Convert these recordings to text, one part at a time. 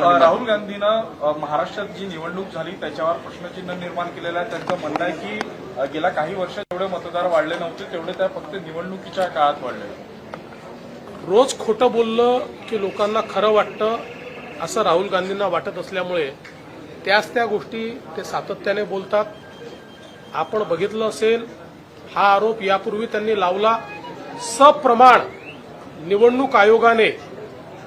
राहुल गांधीनं महाराष्ट्रात जी निवडणूक झाली त्याच्यावर प्रश्नचिन्ह निर्माण केलेलं आहे. त्यांचं म्हणणं आहे की गेल्या काही वर्षात जेवढे मतदार वाढले नव्हते तेवढे त्या फक्त निवडणुकीच्या काळात वाढले. रोज खोटं बोललं की लोकांना खरं वाटतं असं राहुल गांधींना वाटत असल्यामुळे त्याच त्या गोष्टी ते सातत्याने बोलतात. आपण बघितलं असेल हा आरोप यापूर्वी त्यांनी लावला. सप्रमाण निवडणूक आयोगाने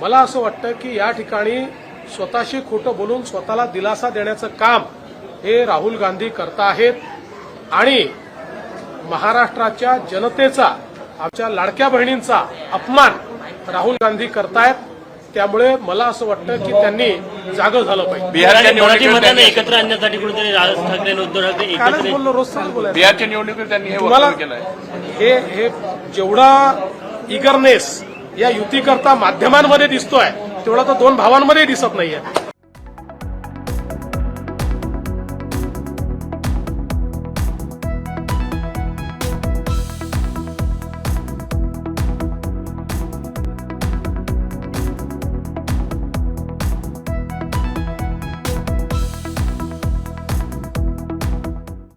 मला असं वाटतं की या ठिकाणी स्वतःशी खोटं बोलून स्वतःला दिलासा देण्याचं काम हे राहुल गांधी करता आहेत. आणि महाराष्ट्राच्या जनतेचा आमच्या लाडक्या बहिणींचा अपमान राहुल गांधी करतायत. त्यामुळे मला असं वाटतं की त्यांनी जागं झालं पाहिजे. बिहारच्या त्यांनी- एकत्र आणण्यासाठी कुठेतरी राज ठाकरे उद्धव ठाकरे कालच बोललो रोज बोलायचं. बिहारच्या निवडणुकीत त्यांनी हे हे हे जेवढा इगरनेस या युतीकरता माध्यमांमध्ये दिसतोय. तेवढा तर दोन भावांमध्ये दिसत नाहीये.